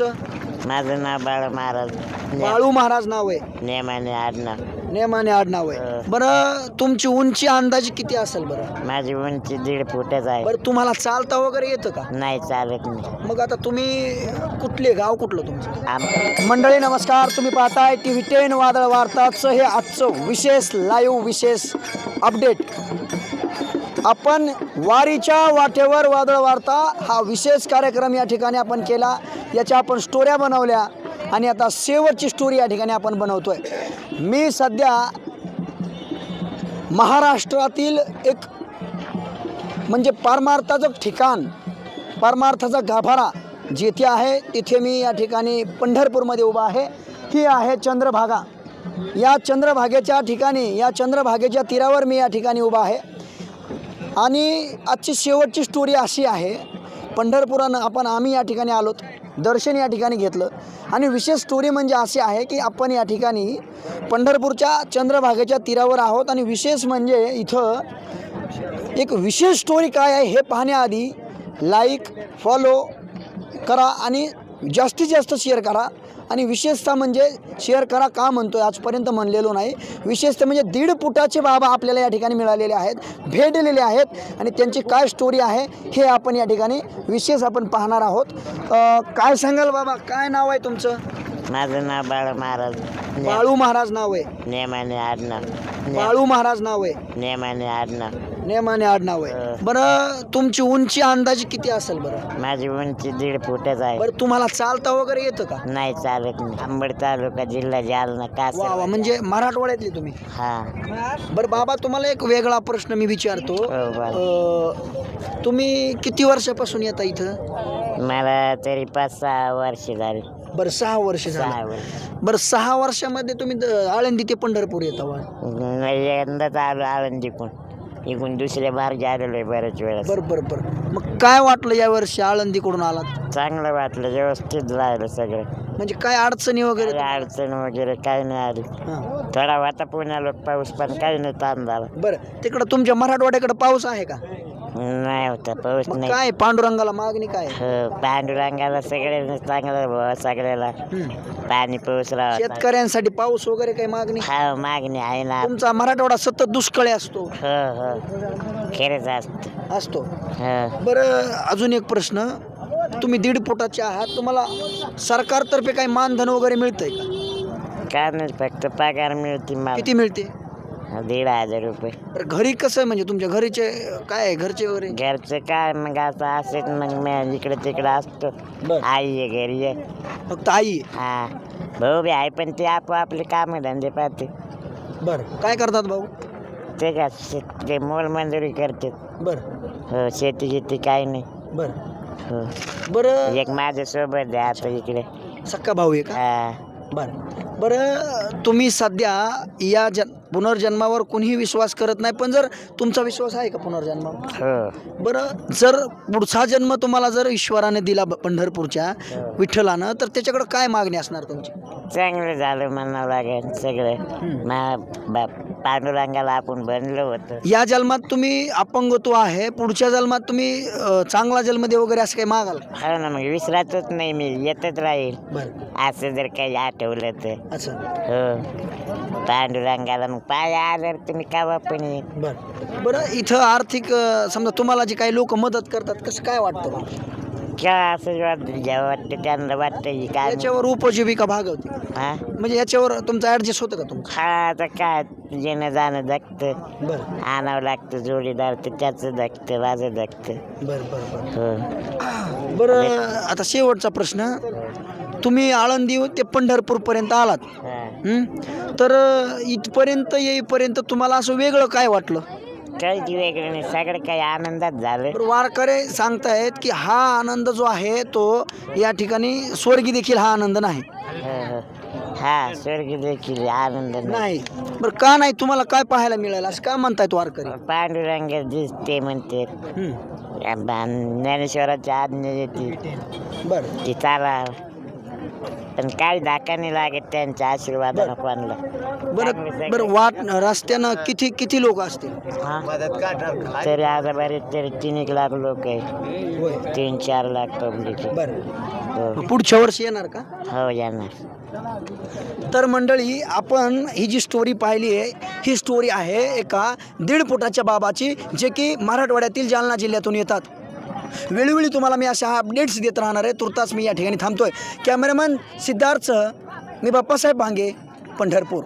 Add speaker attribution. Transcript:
Speaker 1: तुमचं?
Speaker 2: माझं नाव बाळा महाराज.
Speaker 1: बाळू महाराज नाव आहे.
Speaker 2: नेमाने आडनाव
Speaker 1: नेमाने आडनाव आहे
Speaker 2: अं.
Speaker 1: बरं तुमची उंची अंदाजे किती असेल बरं?
Speaker 2: माझी उंची दीड फुटच आहे.
Speaker 1: बरं तुम्हाला चालता वगैरे येतं का?
Speaker 2: नाही चालत नाही.
Speaker 1: मग आता तुम्ही कुठले गाव कुठलं तुमचं?
Speaker 2: आम-
Speaker 1: मंडळी नमस्कार. तुम्ही पाहताय टी व्ही टेन वादळ वार्ताचं हे आजचं विशेष लाईव्ह विशेष अपडेट आपण वारीच्या वाटेवर वादळ वार्ता हा विशेष कार्यक्रम या ठिकाणी आपण केला. याच्या आपण स्टोऱ्या बनवल्या आणि आता शेवटची स्टोरी या ठिकाणी आपण बनवतोय. मी सध्या महाराष्ट्रातील एक म्हणजे पारमार्थाचं ठिकाण पारमार्थाचा गाभारा जेथे आहे तिथे मी या ठिकाणी पंढरपूरमध्ये उभा आहे. ही आहे चंद्रभागा. या चंद्रभागेच्या ठिकाणी या चंद्रभागेच्या तीरावर मी या ठिकाणी उभा आहे. आणि आजची शेवटची स्टोरी अशी आहे. पंढरपुरानं आपण आम्ही या ठिकाणी आलोत. दर्शन या ठिकाणी घेतलं. आणि विशेष स्टोरी म्हणजे अशी आहे की आपण या ठिकाणी पंढरपूरच्या चंद्रभागेच्या तीरावर आहोत. आणि विशेष म्हणजे इथं एक विशेष स्टोरी काय आहे हे पाहण्याआधी लाईक फॉलो करा आणि जास्तीत जास्त शेअर करा. आणि विशेषतः म्हणजे शेअर करा का म्हणतो आहे आजपर्यंत म्हणलेलो नाही. विशेषतः म्हणजे दीड फुटाचे बाबा आपल्याला या ठिकाणी मिळालेले आहेत भेटलेले आहेत आणि त्यांची काय स्टोरी आहे हे आपण या ठिकाणी विशेष आपण पाहणार आहोत. काय सांगाल बाबा? काय नाव आहे तुमचं?
Speaker 2: माझं नाव बाळा महाराज.
Speaker 1: बाळू महाराज नाव आहे.
Speaker 2: नेमाने आडनाव.
Speaker 1: बाळू महाराज नाव आहे.
Speaker 2: नेमाने आडनाव
Speaker 1: नेमाने आडनाव आहे. बरं तुमची उंची अंदाजे किती असेल बरं?
Speaker 2: माझी उंची दीड फुटच आहे.
Speaker 1: बरं तुम्हाला चालता वगैरे येतं का?
Speaker 2: नाही चालत नाही. अंबड तालुका जिल्हा जालना
Speaker 1: वा वा
Speaker 2: कास
Speaker 1: म्हणजे मराठवाड्यातले तुम्ही?
Speaker 2: हा.
Speaker 1: बरं बाबा तुम्हाला एक वेगळा प्रश्न मी विचारतो.
Speaker 2: हो.
Speaker 1: अं, तुम्ही किती वर्षापासून येता इथं?
Speaker 2: मला तरी पाच सहा वर्ष झाली.
Speaker 1: बरं सहा वर्ष
Speaker 2: सहा
Speaker 1: झालं
Speaker 2: वर्ष.
Speaker 1: बरं सहा वर्षामध्ये तुम्ही द- आळंदी ते पंढरपूर येता वा?
Speaker 2: नाही, यंदाच आलो आळंदीकून इकडून दुसऱ्या मार्गे आलेलो आहे बऱ्याच वेळेस.
Speaker 1: बरं बरं बरं. मग काय वाटलं या वर्षी आळंदीकडून आलात?
Speaker 2: चांगलं वाटलं व्यवस्थित राहिलं सगळं.
Speaker 1: म्हणजे काय अडचणी वगैरे?
Speaker 2: काही अडचण वगैरे काही नाही आली.
Speaker 1: हां.
Speaker 2: थोडा होता पुण्याला पाऊस पण काही नाही ताण झाला.
Speaker 1: बरं. तिकडं तुमच्या मराठवाड्याकडे पाऊस आहे का?
Speaker 2: नाही होता पाऊस
Speaker 1: मग
Speaker 2: नाही.
Speaker 1: काय पांडुरंगाला मागणी काय?
Speaker 2: हो, पांडुरंगाला सगळे चांगलं बुवा सगळ्याला. पाणी पाऊस राहता
Speaker 1: शेतकऱ्यांसाठी पाऊस वगैरे काही मागणी?
Speaker 2: हा मागणी आहे ना.
Speaker 1: तुमचा मराठवाडा सतत दुष्काळी असतो.
Speaker 2: हो हो. खरंच असत.
Speaker 1: असतो.
Speaker 2: हो.
Speaker 1: बरं अजून एक प्रश्न. तुम्ही दीड फुटाचे आहात. तुम्हाला सरकारतर्फे काही मानधन वगैरे मिळतंय का?
Speaker 2: काय नाही फक्त पगार मिळते मला.
Speaker 1: किती मिळते?
Speaker 2: दीड हजार रुपये.
Speaker 1: बरं घरी कसं आहे म्हणजे तुमच्या घरीचे काय आहे घरचे वगैरे?
Speaker 2: घरचं काय मग असं असेच मग मी इकडे तिकडे असतो.
Speaker 1: बरं.
Speaker 2: आई आहे घरी आहे.
Speaker 1: फक्त आई.
Speaker 2: हा. भाऊ बी आहे पण ते आपोआपले काम धंदे पाहते.
Speaker 1: बरं. काय करतात भाऊ?
Speaker 2: ते का शेत- ते मोलमजुरी करते.
Speaker 1: बरं.
Speaker 2: हो शेती शेती काही नाही.
Speaker 1: बरं.
Speaker 2: हो.
Speaker 1: बरं.
Speaker 2: एक माझ्या सोबत आहे आता इकडे.
Speaker 1: सक्का भाऊ आहे का?
Speaker 2: हा.
Speaker 1: बरं. बरं तुम्ही सध्या या जन पुनर्जन्मावर कुणीही विश्वास करत नाही पण जर तुमचा विश्वास आहे का पुनर्जन्मावर? बरं जर पुढचा जन्म तुम्हाला जर ईश्वराने दिला ब- पंढरपूरच्या विठ्ठलानं तर त्याच्याकडं काय मागणी असणार तुमची?
Speaker 2: चांगलं झालं म्हणावं लागेल सगळं. मा पांडुरंगाला आपण बनलो होतं.
Speaker 1: या जन्मात तुम्ही अपंगत्व आहे पुढच्या जन्मात तुम्ही अं, चांगला जन्म दे वगैरे असं काही मागाल?
Speaker 2: हो ना मग विसरातच नाही मी येतच राहील.
Speaker 1: बरं.
Speaker 2: असं जर काही आठवलं तर.
Speaker 1: अच्छा.
Speaker 2: हो. पांडुरंगाला मग पाय आल्यावर तुम्ही कावा पण येईल
Speaker 1: बरं. बरं इथं आर्थिक अं, समजा तुम्हाला जे काही लोक मदत करतात कसं काय वाटतं बा?
Speaker 2: काय असं वाटतं? जेव्हा वाटतं त्यांना वाटतं की काय.
Speaker 1: याच्यावर उपजीविका भागवते.
Speaker 2: हा?
Speaker 1: म्हणजे याच्यावर तुमचं ॲडजस्ट होतं का तुमचं?
Speaker 2: हा आता काय? येणं जाणं जगतं.
Speaker 1: बरं.
Speaker 2: आणावं लागतं जोडीदार तर त्याचं जगतं माझं जगतं.
Speaker 1: बरं बरं बरं.
Speaker 2: हो.
Speaker 1: बरं आता शेवटचा प्रश्न. तुम्ही आळंदी ते पंढरपूरपर्यंत आलात.
Speaker 2: हा.
Speaker 1: तर इथपर्यंत येईपर्यंत तुम्हाला असं वेगळं काय वाटलं?
Speaker 2: काहीच वेगळं नाही. सगळं काही आनंदात झालं.
Speaker 1: तर वारकरे सांगतायत की हा आनंद जो आहे तो या ठिकाणी स्वर्गी देखील हा आनंद नाही.
Speaker 2: हो, हो. हा स्वर्ग देखील आनंद नाही.
Speaker 1: नाही. बरं का नाही? तुम्हाला काय पाहायला मिळालं? असं का म्हणतायत वारकरी?
Speaker 2: पांडुरंग दिसते म्हणते.
Speaker 1: हं.
Speaker 2: ज्ञानेश्वराची आज्ञा येते.
Speaker 1: बरं.
Speaker 2: ती चाला पण काही धक्का नाही लागत त्यांच्या आशीर्वादानं कोणला.
Speaker 1: बरं बरं वाट रस्त्यानं किती किती लोक असतील?
Speaker 2: हा? तरी आता बरेच तरी तीन एक लाख लोक आहे
Speaker 1: होय.
Speaker 2: तीन चार लाख पब्लिक
Speaker 1: बरं.
Speaker 2: हो.
Speaker 1: पुढच्या वर्षी येणार का?
Speaker 2: हो येणार.
Speaker 1: तर मंडळी आपण ही जी स्टोरी पाहिली आहे ही स्टोरी आहे एका दीड फुटाच्या बाबाची जे की मराठवाड्यातील जालना जिल्ह्यातून येतात. वेळोवेळी तुम्हाला मी अशा अपडेट्स देत राहणार आहे. तुर्तास मी या ठिकाणी थांबतोय. कॅमेरामॅन सिद्धार्थसह मी बाप्पासाहेब भांगे पंढरपूर.